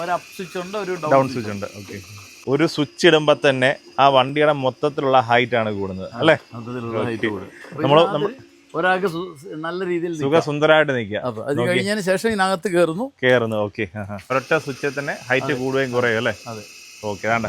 ഒരു up switch ഉണ്ട് ഒരു ഡൗൺ സ്വിച്ച് ഉണ്ട്. ഓക്കെ ഒരു സ്വിച്ച് ഇടുമ്പോൾ തന്നെ ആ വണ്ടിയുടെ മൊത്തത്തിലുള്ള ഹൈറ്റ് ആണ് കൂടുന്നത് അല്ലേ. അപ്പൊ നമ്മൾ ഒരാൾക്ക് നല്ല രീതിയിൽ. സുഖസുന്ദരമായിട്ട് നിൽക്കുക അത് കഴിഞ്ഞതിന് ശേഷം ഇതിനകത്ത് കയറുന്നു കയറുന്നു ഓക്കെ ഒരൊറ്റ സ്വിച്ചിൽ തന്നെ ഹൈറ്റ് കൂടുകയും കുറയും അല്ലേ? അതെ. ഓക്കെ വേണ്ട.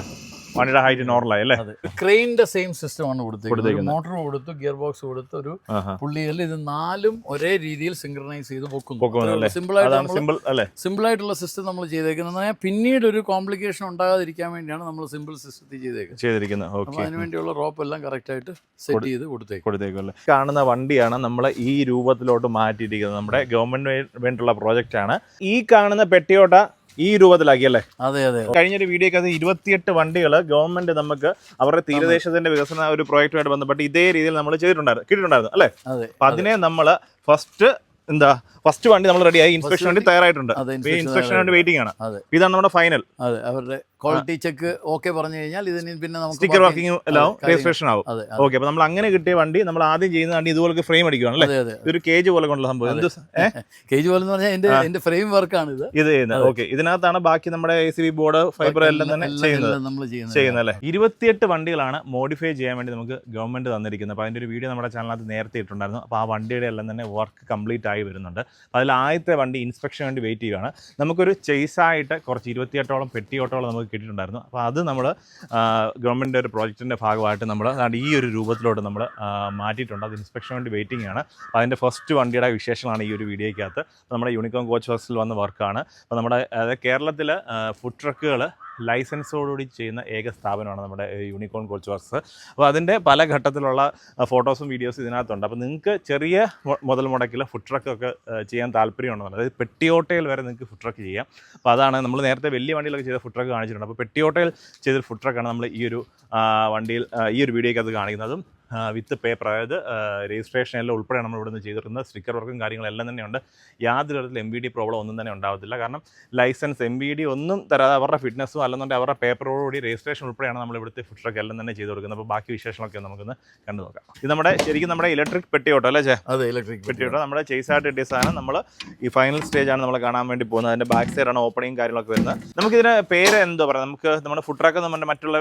വണ്ടിയുടെ ഹൈറ്റ് നോർമലായി അല്ലേ? ക്രെയിനിന്റെ സെയിം സിസ്റ്റം ആണ് കൊടുത്തേക്കുന്നത് മോട്ടർ കൊടുത്തു ഗിയർ ബോക്സ് കൊടുത്തു ഒരു പുള്ളിയല്ല പുള്ളിയിൽ ഇത് നാലും ഒരേ രീതിയിൽ സിംഗ്രണൈസ് ചെയ്ത് പൊക്കുന്നു. സിമ്പിൾ ആയിട്ട് സിമ്പിൾ ആയിട്ടുള്ള സിസ്റ്റം നമ്മൾ ചെയ്തേക്കുന്നത്. പിന്നീട് ഒരു കോംപ്ലിക്കേഷൻ ഉണ്ടാകാതിരിക്കാൻ വേണ്ടിയാണ് നമ്മൾ സിമ്പിൾ സിസ്റ്റത്തിൽ ചെയ്തേക്കുന്നത്. അതിനുവേണ്ടിയുള്ള അപ്പോൾ അതിന് വേണ്ടിയുള്ള റോപ്പ് എല്ലാം കറക്റ്റ് ആയിട്ട് സെറ്റ് ചെയ്ത് കൊടുത്തേക്കും. കൊടുത്തേക്കും അല്ലേ? കാണുന്ന വണ്ടിയാണ് നമ്മൾ ഈ രൂപത്തിലോട്ട് മാറ്റിയിരിക്കുന്നത്. നമ്മുടെ ഗവൺമെന്റ് വേണ്ടിയുള്ള പ്രോജക്റ്റ് ആണ്. ഈ കാണുന്ന പെട്ടിയോട്ട ഈ രൂപത്തിലാക്കി അല്ലേ അതെ അതെ. കഴിഞ്ഞൊരു വീഡിയോ അത് ഇരുപത്തിയെട്ട് വണ്ടികൾ ഗവൺമെന്റ് നമുക്ക് അവരുടെ തീരദേശത്തിന്റെ വികസന ഒരു പ്രോജക്റ്റുമായിട്ട് ബന്ധപ്പെട്ട് ഇതേ രീതിയിൽ നമ്മൾ ചെയ്തിട്ടുണ്ടായിരുന്നു കിട്ടിയിട്ടുണ്ടായിരുന്നു അല്ലേ? അപ്പൊ അതിനെ നമ്മൾ ഫസ്റ്റ് എന്താ ഫസ്റ്റ് വണ്ടി നമ്മൾ റെഡിയായി ഇൻസ്പെക്ഷൻ വേണ്ടി തയ്യാറായിട്ടുണ്ട്. ഇൻസ്പെക്ഷന് ഇൻസ്പെക്ഷൻ വേണ്ടി വെയിറ്റിംഗ് ആണ്. ഇതാണ് നമ്മുടെ ഫൈനൽ അതെ അവരുടെ ക്വാളിറ്റി ചെക്ക് ഓക്കെ പറഞ്ഞു കഴിഞ്ഞാൽ ഇതിന് പിന്നെ നമുക്ക് സ്റ്റിക്കർ വർക്കിംഗ് എല്ലാം രജിസ്ട്രേഷൻ ആവും. ഓക്കെ അപ്പൊ നമ്മൾ അങ്ങനെ കിട്ടിയ വണ്ടി നമ്മൾ ആദ്യം ചെയ്യുന്ന വണ്ടി ഇതുപോലെ ഫ്രെയിം അടിക്കുകയാണ് അല്ലേ? അതെ കേജ് പോലെ കൊണ്ടുള്ള സംഭവം. എന്ത് കേജ് പോലെ എന്ന് പറഞ്ഞാൽ എന്റെ എന്റെ ഫ്രെയിം വർക്കാണ് ഇത്. ഇത് ചെയ്യുന്നത്. ഓക്കെ ഇതിനകത്താണ് ബാക്കി നമ്മുടെ A C B board fibre എല്ലാം തന്നെ ചെയ്യുന്നത്. നമ്മൾ ചെയ്യുന്നത്. അല്ലേ? ഇരുപത്തിയെട്ട് വണ്ടികളാണ് മോഡിഫൈ ചെയ്യാൻ വേണ്ടി നമുക്ക് ഗവൺമെന്റ് തന്നിരിക്കുന്നത്. അപ്പൊ അതിന്റെ ഒരു വീഡിയോ നമ്മുടെ ചാനലിനകത്ത് നേരത്തെ ഇട്ടുണ്ടായിരുന്നു അപ്പോൾ ആ വണ്ടിയുടെ എല്ലാം തന്നെ വർക്ക് കംപ്ലീറ്റ് ആയി വരുന്നുണ്ട്. അതിൽ ആദ്യത്തെ വണ്ടി ഇൻസ്പെക്ഷൻ വേണ്ടി വെയിറ്റ് ചെയ്യുകയാണ്. നമുക്കൊരു ചെയ്സായിട്ട് കുറച്ച് ഇരുപത്തിയെട്ടോളം പെട്ടിയോട്ടോളം നമുക്ക് കിട്ടിയിട്ടുണ്ടായിരുന്നു അപ്പോൾ അത് നമ്മൾ ഗവൺമെന്റിന്റെ ഒരു പ്രോജക്റ്റിന്റെ ഭാഗമായിട്ട് നമ്മൾ ഈ ഒരു രൂപത്തിലോട്ട് നമ്മൾ മാറ്റിയിട്ടുണ്ട്. അത് ഇൻസ്പെക്ഷൻ വേണ്ടി വെയിറ്റിംഗ് ആണ്. അപ്പോൾ അതിന്റെ ഫസ്റ്റ് വണ്ടിയുടെ വിശേഷമാണ് ഈ ഒരു വീഡിയോയ്ക്കകത്ത്. നമ്മുടെ യൂണിക്കോം കോച്ച് വർക്സിൽ വന്ന വർക്കാണ് അപ്പോൾ നമ്മുടെ കേരളത്തിൽ ഫുഡ് ട്രക്കുകൾ ലൈസൻസോടുകൂടി ചെയ്യുന്ന ഏക സ്ഥാപനമാണ് നമ്മുടെ യൂണിക്കോൺ കോച്ച് വർക്ക്സ്. അപ്പോൾ അതിന്റെ പല ഘട്ടത്തിലുള്ള ഫോട്ടോസും വീഡിയോസും ഇതിനകത്തുണ്ട്. അപ്പോൾ നിങ്ങൾക്ക് ചെറിയ മുതൽ മുടക്കിൽ ഫുഡ് ട്രക്കൊക്കെ ചെയ്യാൻ താല്പര്യമുണ്ടെന്ന് അതായത് പെട്ടിയോട്ടയിൽ വരെ നിങ്ങൾക്ക് ഫുഡ് ട്രക്ക് ചെയ്യാം. അപ്പോൾ അതാണ് നമ്മൾ നേരത്തെ വലിയ വണ്ടിയിലൊക്കെ ചെയ്ത ഫുഡ് ട്രക്ക് കാണിച്ചിട്ടുണ്ട്. അപ്പോൾ പെട്ടിയോട്ടയിൽ ചെയ്ത ഫുഡ് ട്രക്കാണ് നമ്മൾ ഈ ഒരു വണ്ടിയിൽ ഈ ഒരു വീഡിയോയ്ക്ക് അത് കാണിക്കുന്നതും. വിത്ത് പേപ്പർ. അതായത് രജിസ്ട്രേഷൻ എല്ലാം ഉൾപ്പെടെ നമ്മൾ ഇവിടുന്ന് ചെയ്തിരുന്നത് സ്റ്റിക്കർ വർക്കും കാര്യങ്ങളെല്ലാം തന്നെയുണ്ട്. യാതൊരു തരത്തിൽ എം ബി ഡി പ്രോബ്ലം ഒന്നും തന്നെ ഉണ്ടാവത്തില്ല. കാരണം ലൈസൻസ് എം ബി ഡി ഒന്നും തരാതെ അവരുടെ ഫിറ്റ്നസ്സും അല്ലെന്നുണ്ടെങ്കിൽ അവരുടെ പേപ്പറോടുകൂടി രജിസ്ട്രേഷൻ ഉൾപ്പെടെയാണ് നമ്മൾ ഇവിടുത്തെ ഫുഡ് ട്രക്ക് എല്ലാം തന്നെ ചെയ്തു കൊടുക്കുന്നത്. അപ്പോൾ ബാക്കി വിശേഷങ്ങളൊക്കെ നമുക്കൊന്ന് കണ്ടു നോക്കാം. ഇത് നമ്മുടെ ശരിക്കും നമ്മുടെ ഇലക്ട്രിക് പെട്ടിയോട്ടോ അല്ലേ ചേ അതെ ഇലക്ട്രിക് പെട്ടിയോട്ടോ നമ്മുടെ ചെയ്സായിട്ട് കിട്ടിയ സാധനം നമ്മൾ ഈ ഫൈനൽ സ്റ്റേജാണ് ആണ് നമ്മൾ കാണാൻ വേണ്ടി പോകുന്നത്. അതിന്റെ ബാക്ക് സൈഡാണ് ഓപ്പണിങ് കാര്യങ്ങളൊക്കെ വരുന്നത്. നമുക്ക് ഇതിന് പേര് എന്തോ പറയാം? നമുക്ക് നമ്മുടെ ഫുഡ് ട്രക്ക് നമ്മുടെ മറ്റുള്ള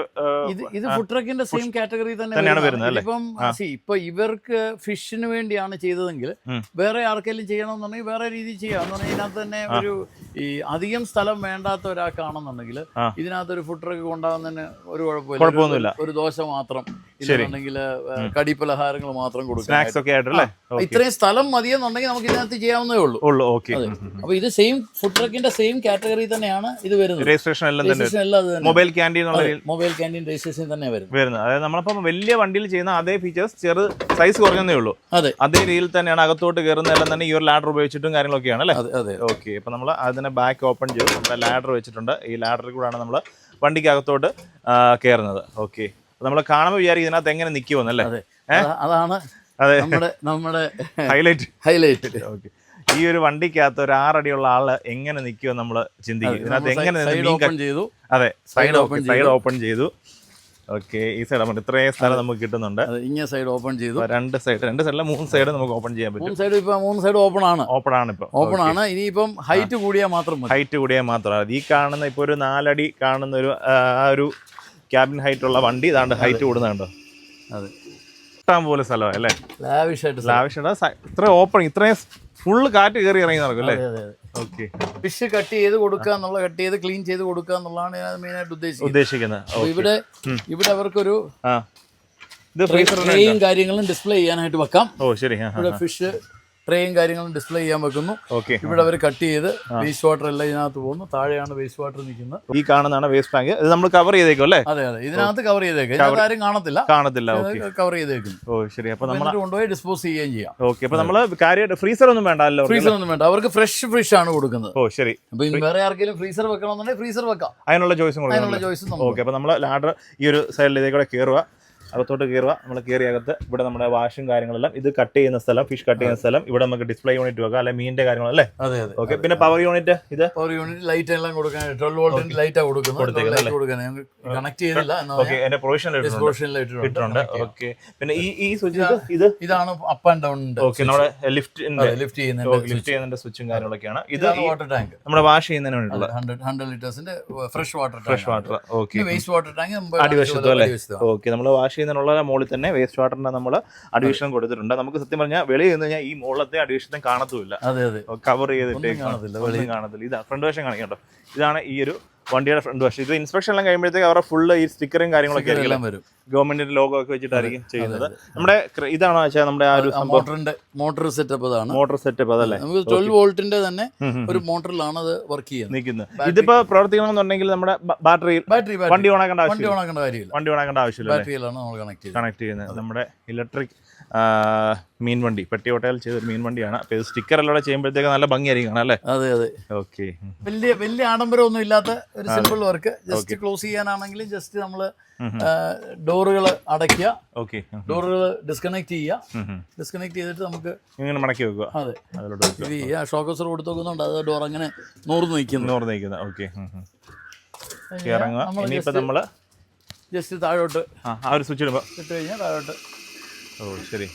ഇത് ഇത് ഫുഡ് ട്രക്കിന്റെ സെയിം കാറ്റഗറി തന്നെ തന്നെയാണ് വരുന്നത്. അല്ലേ? ഇപ്പം സി ഇപ്പൊ ഇവർക്ക് ഫിഷിന് വേണ്ടിയാണ് ചെയ്തതെങ്കിൽ വേറെ ആർക്കെങ്കിലും ചെയ്യണമെന്നുണ്ടെങ്കിൽ വേറെ രീതിയിൽ ചെയ്യാം. എന്ന് പറഞ്ഞാൽ ഇതിനകത്ത് തന്നെ ഒരു ഈ അധികം സ്ഥലം വേണ്ടാത്ത ഒരാൾക്കാണെന്നുണ്ടെങ്കിൽ ആ. ഇതിനകത്ത് ഒരു ഫുഡ് ട്രക്ക് കൊണ്ടാകുന്നതിന് ഒരു കുഴപ്പമില്ല. ഒരു- ദോശ മാത്രം. ഇല്ലെന്നുണ്ടെങ്കിൽ കടി പലഹാരങ്ങൾ മാത്രം കൊടുക്കും. സ്നാക്സ് ഒക്കെ ആയിട്ടല്ലേ ഇത്രയും സ്ഥലം മതിയെന്നുണ്ടെങ്കിൽ നമുക്ക് ഇതിനകത്ത് ചെയ്യാവുന്നേ ഉള്ളൂ. അതെ. അപ്പൊ ഇത് സെയിം ഫുഡ് ട്രക്കിന്റെ സെയിം കാറ്റഗറി തന്നെയാണ് ഇത് വരുന്നത്. രജിസ്ട്രേഷൻ എല്ലാം എല്ലാം അത് mobile canteen mobile canteen registration തന്നെ വരുന്നത്. അതായത് നമ്മളിപ്പോ വലിയ വണ്ടിയിൽ ചെയ്യുന്ന അതേ ഫീച്ചേഴ്സ് ചെറു സൈസ് കുറഞ്ഞതേ ഉള്ളൂ. അതെ. അതേ രീതിയിൽ തന്നെയാണ് അകത്തോട്ട് കയറുന്നതെല്ലാം തന്നെ ഈ ഒരു ലാഡർ ഉപയോഗിച്ചിട്ടും കാര്യങ്ങളൊക്കെയാണ് അല്ലേ? അതെ അതെ. ഓക്കെ അപ്പൊ നമ്മൾ അതിനെ ബാക്ക് ഓപ്പൺ ചെയ്തു. നമ്മുടെ ലാഡർ വെച്ചിട്ടുണ്ട്. ഈ ലാഡറിൽ കൂടെയാണ് നമ്മൾ വണ്ടിക്കകത്തോട്ട് കയറുന്നത് ഓക്കെ നമ്മൾ കാണുമ്പോൾ വിചാരിക്കും ഇതിനകത്ത് എങ്ങനെ നിൽക്കുമെന്നല്ലേ അതെ. അതാണ് അതെ. നമ്മുടെ നമ്മുടെ ഹൈലൈറ്റ് ഹൈലൈറ്റ് ഓക്കെ ഈ ഒരു വണ്ടിക്കകത്ത് ഒരു ആറടിയുള്ള ആൾ എങ്ങനെ നിൽക്കുമെന്ന് നമ്മൾ ചിന്തിക്കും. ഇതിനകത്ത് എങ്ങനെ ചെയ്തു. അതെ. Side open. സൈഡ് ഓപ്പൺ ചെയ്തു. ഓക്കെ ഈ സൈഡ് നമുക്ക് ഇത്രയും സ്ഥലം നമുക്ക് കിട്ടുന്നുണ്ട്. ഇങ്ങനെ സൈഡ് ഓപ്പൺ ചെയ്തു. രണ്ട് സൈഡ് രണ്ട് സൈഡിലെ മൂന്ന് സൈഡ് നമുക്ക് ഓപ്പൺ ചെയ്യാൻ പറ്റും. മൂന്ന് സൈഡ് ഇപ്പൊ മൂന്ന് സൈഡ് ഓപ്പൺ ആണ്. ഓപ്പൺ ആണ് ഇപ്പൊ. ഓപ്പൺ ആണ്. ഇനിയിപ്പം ഹൈറ്റ് കൂടിയാൽ മാത്രം മതി. ഹൈറ്റ് കൂടിയാൽ മാത്രമാണ് ഈ കാണുന്ന ഇപ്പൊ ഒരു നാലടി കാണുന്ന ഒരു ആ ഒരു ക്യാബിൻ ഹൈറ്റ് ഉള്ള വണ്ടി ഇതാണ്ട് ഹൈറ്റ് കൂടുന്നുണ്ടോ അതെ. ഇഷ്ടം പോലെ സ്ഥലമാണ് അല്ലേ? ലാവിഷ് ആയിട്ട് ലാവിഷ് ഇത്ര ഓപ്പൺ ഇത്രയും ഫുള്ള് കാറ്റ് കയറി ഇറങ്ങി നടക്കും അല്ലേ? ഓക്കെ. ഫിഷ് കട്ട് ചെയ്ത് കൊടുക്കുക എന്നുള്ള കട്ട് ചെയ്ത് ക്ലീൻ ചെയ്ത് കൊടുക്കുക എന്നുള്ളതാണ് ഞാൻ മെയിൻ ആയിട്ട് ഉദ്ദേശിക്കുന്നത്. ഉദ്ദേശിക്കുന്നത് ഇവിടെ ഇവിടെ അവർക്കൊരു ഇത് ട്രേയും കാര്യങ്ങളും ഡിസ്പ്ലേ ചെയ്യാനായിട്ട് വെക്കാം. ഓ ശരി. ഇവിടെ ഫിഷ് ട്രേയും കാര്യങ്ങളും ഡിസ്പ്ലേ ചെയ്യാൻ വെക്കുന്നു. ഓക്കെ ഇവിടെ അവർ കട്ട് ചെയ്ത് വേസ്റ്റ് വാട്ടർ എല്ലാം ഇതിനകത്ത് പോകുന്നു. താഴെയാണ് വേസ്റ്റ് വാട്ടർ നിൽക്കുന്നത്. ഈ കാണുന്നതാണ് വേസ്റ്റ് ടാങ്ക് ഇത് നമ്മൾ കവർ ചെയ്തേക്കും അല്ലേ? അതെ അതെ. ഇതിനകത്ത് കവർ ചെയ്തേക്കും. ആരും കാണത്തില്ല. കാണത്തില്ല. കവർ ചെയ്തേക്കും. ഓ ശരി. അപ്പൊ നമ്മൾ കൊണ്ടുപോയി ഡിസ്പോസ് ചെയ്യുകയും ചെയ്യാം. ഓക്കെ അപ്പൊ നമ്മൾ കാര്യ ഫ്രീസർ ഒന്നും വേണ്ട അല്ലോ ഫ്രീസർ ഒന്നും വേണ്ട. അവർക്ക് ഫ്രഷ് ഫിഷ് ആണ് കൊടുക്കുന്നത്. ഓ ശരി. അപ്പൊ വേറെ ആർക്കെങ്കിലും ഫ്രീസർ വെക്കണമെന്നുണ്ടെങ്കിൽ ഫ്രീസർ വെക്കാം. അതിനുള്ള ചോയ്സും അതിനുള്ള ചോയ്സും ഓക്കെ അപ്പൊ നമ്മൾ ലാഡർ ഈ ഒരു സൈഡിൽ ഇതേ കൂടെ കയറുക അകത്തോട്ട് കയറുക നമ്മൾ കയറി അകത്ത് ഇവിടെ നമ്മുടെ വാഷും കാര്യങ്ങളെല്ലാം. ഇത് കട്ട് ചെയ്യുന്ന സ്ഥലം ഫിഷ് കട്ട് ചെയ്യുന്ന സ്ഥലം. ഇവിടെ നമുക്ക് ഡിസ്പ്ലേ യൂണിറ്റ് വെക്കാം അല്ലെ മീനിന്റെ കാര്യങ്ങളല്ലേ അതെ അതെ. ഓക്കെ പിന്നെ പവർ യൂണിറ്റ് ഇത്? പവർ യൂണിറ്റ് ലൈറ്റ് എല്ലാം കൊടുക്കാൻ ട്വൽവ് വോൾട്ടിന്റെ ലൈറ്റ് കൊടുക്കുന്നത്. കണക്ട് ചെയ്തില്ല ഓക്കെ എന്റെ പ്രൊവിഷൻ ഇട്ടിട്ടുണ്ട്. ഓക്കെ പിന്നെ ഈ ഈ സ്വിച്ച് ഇത് ഇത്? ഇതാണ് അപ്പ് ആൻഡ് ഡൗൺ ഓക്കെ നമ്മുടെ ലിഫ്റ്റ് ലിഫ്റ്റ് ചെയ്യുന്ന ലിഫ്റ്റ് ചെയ്യുന്ന സ്വിച്ചും കാര്യങ്ങളൊക്കെയാണ്. ഇത് വാട്ടർ ടാങ്ക് നമ്മുടെ വാഷ് ചെയ്യുന്നതിന് വേണ്ടിയിട്ടുള്ള. Hundred hundred ലിറ്റേഴ്സിന്റെ fresh water fresh water okay waste water tank അടിവശത്തോ അല്ലേ? ഓക്കെ നമ്മൾ വാഷ് ചെയ്യുന്നതിനുള്ള മുകളിൽ തന്നെ വേസ്റ്റ് വാട്ടറിന്റെ നമ്മൾ അഡ്മിഷൻ കൊടുത്തിട്ടുണ്ട്. നമുക്ക് സത്യം പറഞ്ഞാൽ വെളിയിൽ നിന്ന് കഴിഞ്ഞാൽ ഈ മുകളിലത്തെ അഡ്മിഷൻ കാണത്തുമില്ല. കവർ ചെയ്തിട്ട് കാണത്തില്ല, ഇതാ ഫ്രണ്ട് വശം കാണിക്കട്ടോ ഇതാണ് ഈ ഒരു വണ്ടിയുടെ ഫ്രണ്ട് വശം ഇത് ഇൻസ്പെക്ഷൻ എല്ലാം കഴിയുമ്പോഴത്തേക്ക് അവരുടെ ഫുള്ള് ഈ സ്റ്റിക്കറും കാര്യങ്ങളൊക്കെ ആയിരിക്കും വരും. ഗവൺമെന്റിന്റെ ലോഗോ ഒക്കെ വെച്ചിട്ടായിരിക്കും ചെയ്യുന്നത്. നമ്മുടെ ഇതാണോ വെച്ചാൽ നമ്മുടെ ആ ഒരു മോട്ടറിന്റെ മോട്ടർ സെറ്റപ്പ് അതാണ്. മോട്ടോർ സെറ്റപ്പ് അതല്ലേ? നമുക്ക് ട്വൽവ് വോൾട്ടിന്റെ തന്നെ. ഒരു മോട്ടറിലാണ് അത് വർക്ക് ചെയ്യുന്നത്. നിൽക്കുന്നത്. ഇതിപ്പോ പ്രവർത്തിക്കണമെന്നുണ്ടെങ്കിൽ നമ്മുടെ ബാറ്ററിയിൽ ബാറ്ററി വണ്ടി ഓണാക്കേണ്ട വണ്ടി ആവശ്യമില്ല ഓണാക്കേണ്ട കാര്യമില്ല. വണ്ടി ഓണാക്കേണ്ട ആവശ്യമില്ല ബാറ്ററിയിലാണ് നമ്മൾ കണക്ട് ചെയ്യുന്നത്. കണക്ട് ചെയ്യുന്നത്. നമ്മുടെ ഇലക്ട്രിക് മീൻ വണ്ടി പെട്ടി ഓട്ടയിൽ ചെയ്തൊരു മീൻ വണ്ടിയാണ് അപ്പോൾ ഇത് സ്റ്റിക്കർ എല്ലാം ചെയ്യുമ്പോഴത്തേക്ക് നല്ല ഭംഗിയായിരിക്കും കാണാം അല്ലേ? അതെ അതെ. ഓക്കെ വലിയ വലിയ ആഡംബരമൊന്നും ഇല്ലാത്ത ഒരു സിമ്പിൾ വർക്ക് ജസ്റ്റ് ക്ലോസ് ചെയ്യാനാണെങ്കിലും ജസ്റ്റ് നമ്മൾ ഡോറുകൾ അടയ്ക്കുക. ഓക്കെ ഡോറുകൾ ഡിസ്കണക്ട് ചെയ്യുക. ഡിസ്കണക്ട് ചെയ്തിട്ട് നമുക്ക് ഇങ്ങനെ മടക്കി വെക്കുക. അതെ. ഇത് ചെയ്യുക ഷോക്കസർ കൊടുത്ത് വെക്കുന്നുണ്ട്. അത് ഡോർ അങ്ങനെ നൂറ് നിൽക്കുന്നു. നൂറ് നയിക്കുന്നത് ഓക്കെ ഇറങ്ങുക. ഇനിയിപ്പോൾ നമ്മൾ ജസ്റ്റ് താഴോട്ട് ആ ആ ഒരു സ്വിച്ച് ഇടുമ്പോൾ ഇട്ട് കഴിഞ്ഞാൽ താഴോട്ട് ഓ ശരി.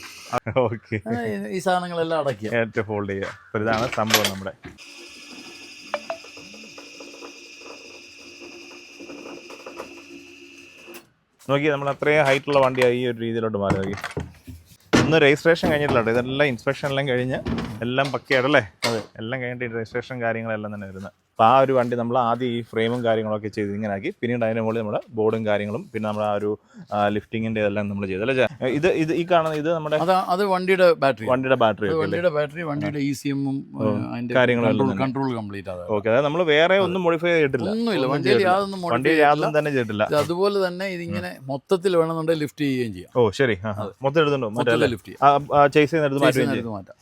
ഓക്കെ. ഈ- സാധനങ്ങളെല്ലാം അടക്കി ഏറ്റവും ഫോൾഡ് ചെയ്യുക അപ്പോൾ ഇതാണ് സംഭവം നമ്മുടെ. നോക്കി നമ്മൾ അത്രയും ഹൈറ്റുള്ള വണ്ടിയായി ഈ ഒരു രീതിയിലോട്ട് മാറി. നോക്കി ഒന്ന് രജിസ്ട്രേഷൻ കഴിഞ്ഞിട്ടില്ല കേട്ടോ ഇതെല്ലാം ഇൻസ്പെക്ഷൻ എല്ലാം കഴിഞ്ഞ് എല്ലാം പക്കയായിട്ടല്ലേ? അതെ. എല്ലാം കഴിഞ്ഞിട്ട് രജിസ്ട്രേഷൻ കാര്യങ്ങളെല്ലാം തന്നെ വരുന്നത്. അപ്പോൾ ആ ഒരു വണ്ടി നമ്മൾ ആദ്യം ഈ ഫ്രെയിമും കാര്യങ്ങളൊക്കെ ചെയ്ത് ഇങ്ങനെ ആക്കി പിന്നീട് അതിന്റെ മുകളിൽ നമ്മുടെ ബോർഡും കാര്യങ്ങളും പിന്നെ നമ്മൾ ആ ഒരു ലിഫ്റ്റിങ്ങിന്റെ എല്ലാം നമ്മൾ ചെയ്തു. അല്ലേ ഇത് ഇത് ഈ കാണുന്ന ഇത് നമ്മുടെ അത് അത് വണ്ടിയുടെ ബാറ്ററി. വണ്ടിയുടെ ബാറ്ററി വണ്ടിയുടെ ബാറ്ററി വണ്ടിയുടെ ഇ സി എമ്മും കാര്യങ്ങളും കൺട്രോൾ കംപ്ലീറ്റ് അതാണ്. ഓക്കെ അതായത് നമ്മൾ വേറെ ഒന്നും മോഡിഫൈ ചെയ്തിട്ടില്ല. ഒന്നുമില്ല. വണ്ടി വണ്ടിയിൽ. യാതൊന്നും വണ്ടി വണ്ടിയിൽ യാതൊന്നും തന്നെ ചെയ്തിട്ടില്ല. അതുപോലെ തന്നെ ഇതിങ്ങനെ മൊത്തത്തിൽ വേണമെന്നുണ്ടെങ്കിൽ ലിഫ്റ്റ് ചെയ്യുകയും ചെയ്യാം. ഓ ശരി. മൊത്തം എടുത്തുണ്ടോ ലിഫ്റ്റ് ചെയ്യാം. ചേസ് ചെയ്യുന്ന എടുത്ത് മാറ്റുകയും ചെയ്യും. ചെയ്ത് മാറ്റാം.